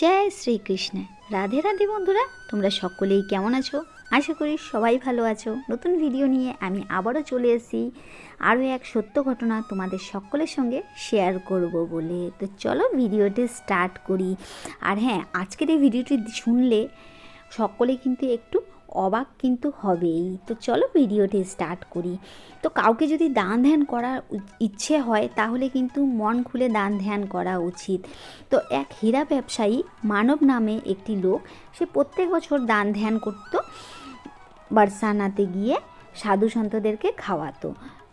জয় শ্রীকৃষ্ণ। রাধে রাধে বন্ধুরা, তোমরা সকলেই কেমন আছো? আশা করি সবাই ভালো আছো। নতুন ভিডিও নিয়ে আমি আবারও চলে এসেছি। আরও এক সত্য ঘটনা তোমাদের সকলের সঙ্গে শেয়ার করব বলে। তো চলো ভিডিওটি স্টার্ট করি। আর হ্যাঁ আজকের এই ভিডিওটি শুনলে সকলে কিন্তু একটু অবাক কিন্তু হবেই। তো চলো ভিডিওটি স্টার্ট করি। তো কাউকে যদি দান ধ্যান করার ইচ্ছে হয়, তাহলে কিন্তু মন খুলে দান ধ্যান করা উচিত। তো এক হীরা ব্যবসায়ী মানব নামে একটি লোক, সে প্রত্যেক বছর দান ধ্যান করত, বারসানাতে গিয়ে সাধু সন্তদেরকে খাওয়াতো।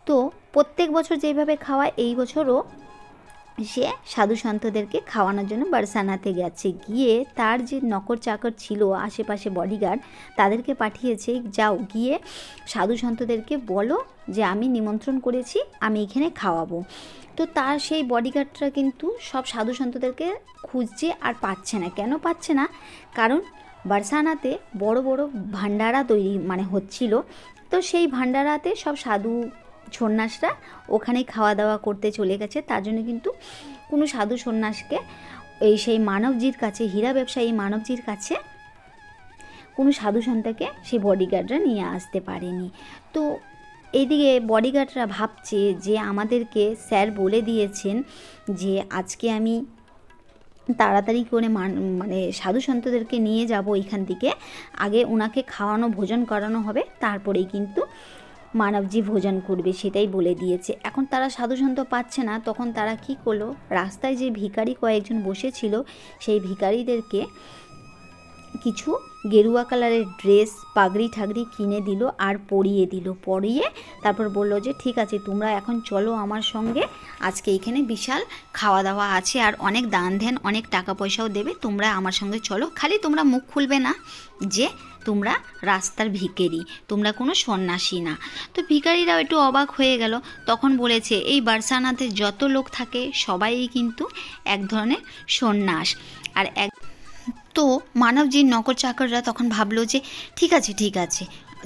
তো প্রত্যেক বছর যেভাবে খাওয়ায়, এই বছরও সে সাধু সন্তদেরকে খাওয়ানোর জন্য বারসানাতে গেছে। গিয়ে তার যে নকর চাকর ছিল, আশেপাশে বডিগার্ড তাদেরকে পাঠিয়েছে, যাও, গিয়ে সাধু সন্তদেরকে বলো যে আমি নিমন্ত্রণ করেছি, আমি এখানে খাওয়াবো। তো তার সেই বডিগার্ডরা কিন্তু সব সাধু সন্তদেরকে খুঁজছে আর পাচ্ছে না। কেন পাচ্ছে না? কারণ বারসানাতে বড় বড় ভান্ডারা তৈরি মানে হচ্ছিল। তো সেই ভান্ডারাতে সব সাধু সন্ন্যাসরা ওখানে খাওয়া দাওয়া করতে চলে গেছে। তার জন্য কিন্তু কোনো সাধু সন্ন্যাসকে এই সেই মানবজির কাছে, হীরা ব্যবসায়ী মানবজির কাছে কোনো সাধু সন্তাকে সেই বডিগার্ডরা নিয়ে আসতে পারেনি। তো এইদিকে বডিগার্ডরা ভাবছে যে আমাদেরকে স্যার বলে দিয়েছেন যে আজকে আমি তাড়াতাড়ি করে মান সাধু সন্তদেরকে নিয়ে যাব এইখান থেকে। আগে ওনাকে খাওয়ানো, ভোজন করানো হবে, তারপরেই কিন্তু মানবজি ভোজন করবে সেটাই বলে দিয়েছে। এখন তারা সাধু সন্ত পাচ্ছে না, তখন তারা কি করল? রাস্তায় যে ভিখারি কয়েকজন বসেছিল, সেই ভিখারিদেরকে কিছু গেরুয়া কালারের ড্রেস, পাগড়ি ঠাগড়ি কিনে দিল আর পরিয়ে দিল। পরিয়ে তারপর বলল যে, ঠিক আছে, তোমরা এখন চলো আমার সঙ্গে। আজকে এখানে বিশাল খাওয়া দাওয়া আছে আর অনেক দান ধ্যান অনেক টাকা পয়সাও দেবে। তোমরা আমার সঙ্গে চলো। খালি তোমরা মুখ খুলবে না যে তোমরা রাস্তার ভিকেরি তোমরা কোনো সন্ন্যাসী না। তো ভিখারিরাও একটু অবাক হয়ে গেল। তখন বলেছে, এই বারসানাতে যত লোক থাকে সবাই কিন্তু এক ধরনের সন্ন্যাস। আর এক তো মানবজির নকর চাকররা তখন ভাবলো যে, ঠিক আছে ঠিক আছে,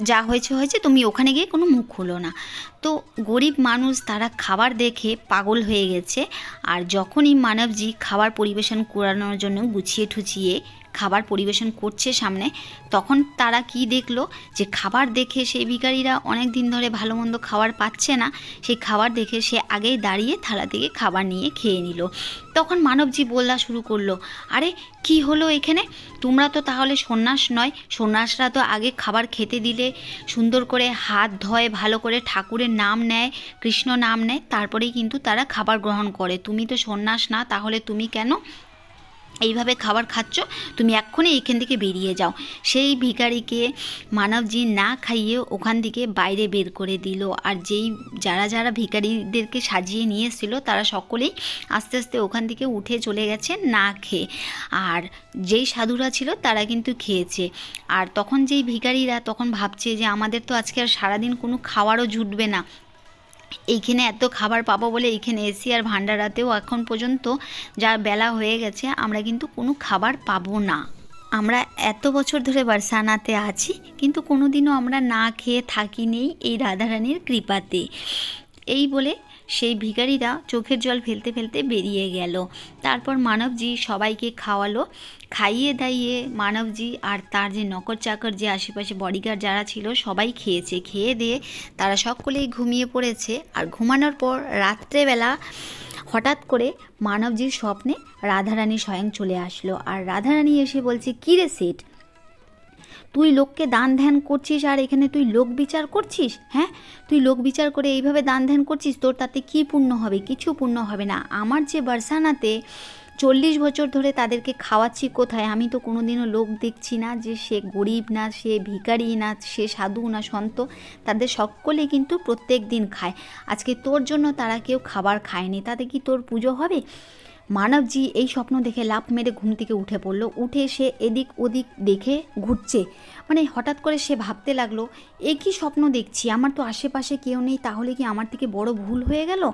যা হয়েছে হয়েছে, তুমি ওখানে গিয়ে কোনো মুখ খুলো না। তো গরিব মানুষ তারা খাবার দেখে পাগল হয়ে গেছে। আর যখনই মানবজি খাবার পরিবেশন করানোর জন্য গুছিয়ে ঠুচিয়ে খাবার পরিবেশন করছে সামনে, তখন তারা কি দেখল? যে খাবার দেখে সেই ভিকারিরা অনেক দিন ধরে ভালো মন্দ খাবার পাচ্ছে না, সেই খাবার দেখে সে আগেই দাঁড়িয়ে থালা থেকে খাবার নিয়ে খেয়ে নিল। তখন মানবজি বললা শুরু করল, আরে, কি হলো এখানে? তোমরা তো তাহলে সন্ন্যাস নয়। সন্ন্যাসরা তো আগে খাবার খেতে দিলে, সুন্দর করে হাত ধয়, ভালো করে ঠাকুরের নাম নেয়, কৃষ্ণ নাম নেয়, তারপরেই কিন্তু তারা খাবার গ্রহণ করে। তুমি তো সন্ন্যাস না, তাহলে তুমি কেন এইভাবে খাবার খাচ্ছ, তুমি এক্ষুনি এইখান থেকে বেরিয়ে যাও। সেই ভিখারিকে মানবজি না খাইয়ে ওখান থেকে বাইরে বের করে দিল। আর যেই, যারা যারা ভিখারিদেরকে সাজিয়ে নিয়ে এসেছিল, তারা সকলেই আস্তে আস্তে ওখান থেকে উঠে চলে গেছে না খেয়ে। আর যেই সাধুরা ছিল, তারা কিন্তু খেয়েছে। আর তখন যেই ভিখারিরা তখন ভাবছে যে, আমাদের তো আজকে আর সারাদিন কোনো খাওয়ারও জুটবে না। এইখানে এত খাবার পাবো বলে এইখানে এসি আর ভান্ডারাতেও এখন পর্যন্ত যা বেলা হয়ে গেছে, আমরা কিন্তু কোনো খাবার পাবো না। আমরা এত বছর ধরে বারসানাতে আছি, কিন্তু কোনোদিনও আমরা না খেয়ে থাকি নেই এই রাধারানীর কৃপাতে। এই বলে সেই ভিখারিরা চোখের জল ফেলতে ফেলতে বেরিয়ে গেল। তারপর মানবজি সবাইকে খাওয়ালো। খাইয়ে দাইয়ে মানবজি আর তার যে নকর চাকর যে আশেপাশে বডিগার্ড যারা ছিল, সবাই খেয়েছে। খেয়ে দিয়ে তারা সকলেই ঘুমিয়ে পড়েছে। আর ঘুমানোর পর রাত্রেবেলা হঠাৎ করে মানবজির স্বপ্নে রাধারানী স্বয়ং চলে আসলো। আর রাধারানী এসে বলছে কী রে সেট তুই লোককে দান ধ্যান করছিস আর এখানে তুই লোক বিচার করছিস? হ্যাঁ? তুই লোক বিচার করে এইভাবে দান ধ্যান করছিস, তোর তাতে কী পূর্ণ হবে? কিছু পূর্ণ হবে না। আমার যে বারসানাতে চল্লিশ বছর ধরে তাদেরকে খাওয়াচ্ছি কোথায়? আমি তো কোনোদিনও লোক দেখছি না যে সে গরিব না, সে ভিখারি না, সে সাধু না, সন্ত। তাদের সকলে কিন্তু প্রত্যেক দিন খায়। আজকে তোর জন্য তারা কেউ খাবার খায়নি। তাতে কি তোর পুজো হবে? মানবজি এই স্বপ্ন দেখে লাভ মেরে ঘুম থেকে উঠে পড়ল। উঠে সে এদিক ওদিক দেখে ঘুরছে। মানে হঠাৎ করে সে ভাবতে লাগল, এ কী স্বপ্ন দেখছি? আমার তো আশেপাশে কেউ নেই, তাহলে কি আমার থেকে বড় ভুল হয়ে গেল?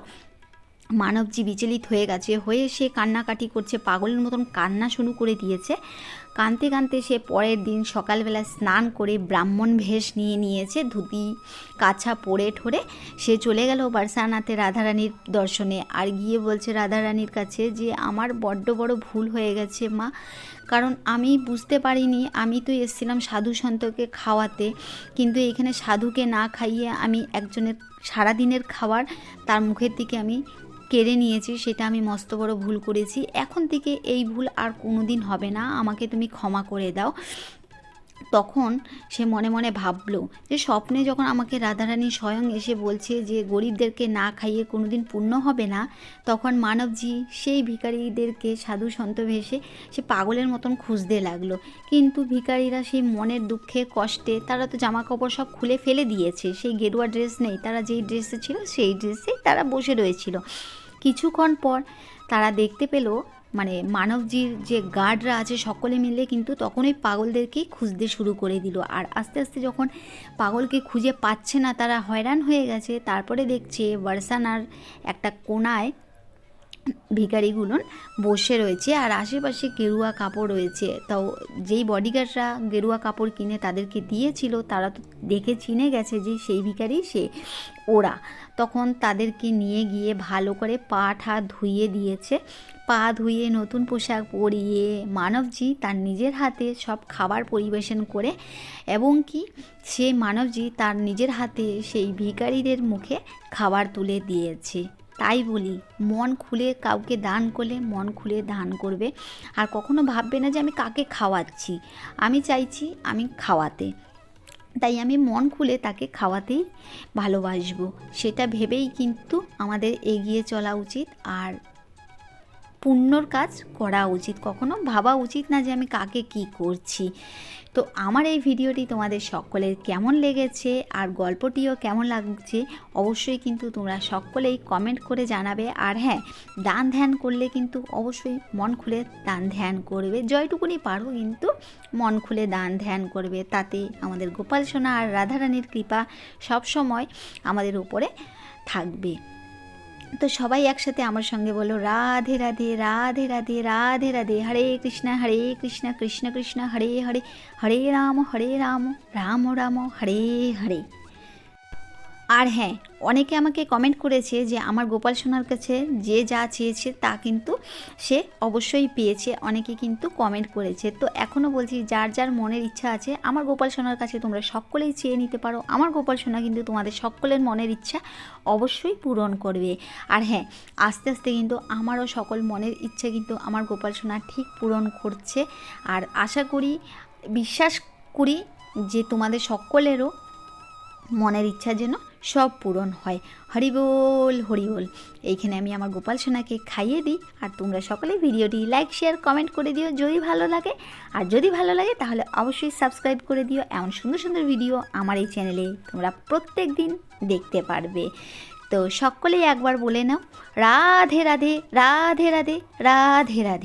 মানবজি বিচলিত হয়ে গেছে। হয়ে সে কান্নাকাটি করছে, পাগলের মতন কান্না শুরু করে দিয়েছে। কাঁদতে কাঁদতে সে পরের দিন সকালবেলা স্নান করে ব্রাহ্মণ ভেষ নিয়ে নিয়েছে, ধুতি, কাছা পরে ঠোরে। সে চলে গেল বারসানাতে রাধারানীর দর্শনে আর গিয়ে বলছে রাধারানীর কাছে যে, আমার বড্ড বড় ভুল হয়ে গেছে মা। কারণ আমি বুঝতে পারিনি, আমি তো এসেছিলাম সাধু সন্তকে খাওয়াতে। কিন্তু এখানে সাধুকে না খাইয়ে আমি একজনের সারাদিনের খাবার তার মুখের দিকে আমি কেড়ে নিয়েছি, সেটা আমি মস্ত বড় ভুল করেছি। এখন থেকে এই ভুল আর কোনো দিন হবে না। আমাকে তুমি ক্ষমা করে দাও। তখন সে মনে মনে ভাবলো যে স্বপ্নে যখন আমাকে রাধারানী স্বয়ং এসে বলছে যে গরিবদেরকে না খাইয়ে কোনোদিন পূর্ণ হবে না, তখন মানবজি সেই ভিখারিদেরকে সাধু সন্ত ভেসে সে পাগলের মতন খুঁজতে লাগল। কিন্তু ভিখারিরা সেই মনের দুঃখে, কষ্টে তারা তো জামা কাপড় সব খুলে ফেলে দিয়েছে। সেই গেরুয়া ড্রেস নেই, তারা যেই ড্রেসে ছিল সেই ড্রেসেই তারা বসে রয়েছিল। কিছুক্ষণ পর তারা দেখতে পেল মানে মানবজির যে গার্ডরা আছে সকলে মিলে কিন্তু তখন ওই পাগলদেরকেই খুঁজতে শুরু করে দিল। আর আস্তে আস্তে যখন পাগলকে খুঁজে পাচ্ছে না, তারা হয়রান হয়ে গেছে। তারপরে দেখছে, বার্সানার একটা কোনায় ভিখারিগুলো বসে রয়েছে আর আশেপাশে গেরুয়া কাপড় রয়েছে। তাও যেই বডিগার্ডরা গেরুয়া কাপড় কিনে তাদেরকে দিয়েছিল, তারা তো দেখে চিনে গেছে যে সেই ভিখারি সে ওরা। তখন তাদেরকে নিয়ে গিয়ে ভালো করে পা ঠা ধুইয়ে দিয়েছে। পা ধুয়ে নতুন পোশাক পরিয়ে মানবজি তার নিজের হাতে সব খাবার পরিবেশন করে এবং কি সে মানবজি তার নিজের হাতে সেই ভিখারিদের মুখে খাবার তুলে দিয়েছে। তাই বলি, মন খুলে কাউকে দান করলে মন খুলে দান করবে। আর কখনো ভাববে না যে আমি কাকে খাওয়াচ্ছি। আমি চাইছি আমি খাওয়াতে। তাই আমি মন খুলে তাকে খাওয়াতেই ভালোবাসবো। সেটা ভেবেই কিন্তু আমাদের এগিয়ে চলা উচিত। আর পুণ্যর কাজ করা উচিত। কখনো ভাবা উচিত না যে আমি কাকে কি করছি। তো আমার এই ভিডিওটি তোমাদের সকলের কেমন লেগেছে আর গল্পটিও কেমন লাগছে অবশ্যই কিন্তু তোমরা সকলেই কমেন্ট করে জানাবে। আর হ্যাঁ দান ধ্যান করলে কিন্তু অবশ্যই মন খুলে দান ধ্যান করবে। জয়টুকুনি পারো কিন্তু মন খুলে দান ধ্যান করবে। তাতে আমাদের গোপাল সোনা আর রাধারানীর কৃপা সবসময় আমাদের উপরে থাকবে। তো সবাই একসাথে আমার সঙ্গে বলো রাধে রাধে রাধে রাধে রাধে রাধে, হরে কৃষ্ণ হরে কৃষ্ণ কৃষ্ণ কৃষ্ণ, হরে হরে হরে রাম হরে রাম রাম রাম, হরে হরে। আর হ্যাঁ অনেকে আমাকে কমেন্ট করেছে যে আমার গোপাল সোনার কাছে যে যা চেয়েছে তা কিন্তু সে অবশ্যই পেয়েছে। অনেকে কিন্তু কমেন্ট করেছে। তো এখনও বলছি, যার যার মনের ইচ্ছা আছে, আমার গোপাল সোনার কাছে তোমরা সকলেই চেয়ে নিতে পারো। আমার গোপাল সোনা কিন্তু তোমাদের সকলের মনের ইচ্ছা অবশ্যই পূরণ করবে। আর হ্যাঁ আস্তে আস্তে কিন্তু আমারও সকল মনের ইচ্ছা কিন্তু আমার গোপাল সোনা ঠিক পূরণ করছে। আর আশা করি, বিশ্বাস করি যে তোমাদের সকলেরও মনের ইচ্ছা যেন সব পূরণ হয়। হরিবোল হরিবোল এইখানে আমি আমার গোপাল সোনাকে খাইয়ে দিই। আর তোমরা সকলে ভিডিওটি লাইক শেয়ার কমেন্ট করে দিও যদি ভালো লাগে। আর যদি ভালো লাগে তাহলে অবশ্যই সাবস্ক্রাইব করে দিও। এমন সুন্দর সুন্দর ভিডিও আমার এই চ্যানেলে তোমরা প্রত্যেক দিন দেখতে পারবে। তো সকলেই একবার বলে নাও, রাধে রাধে রাধে রাধে রাধে রাধে।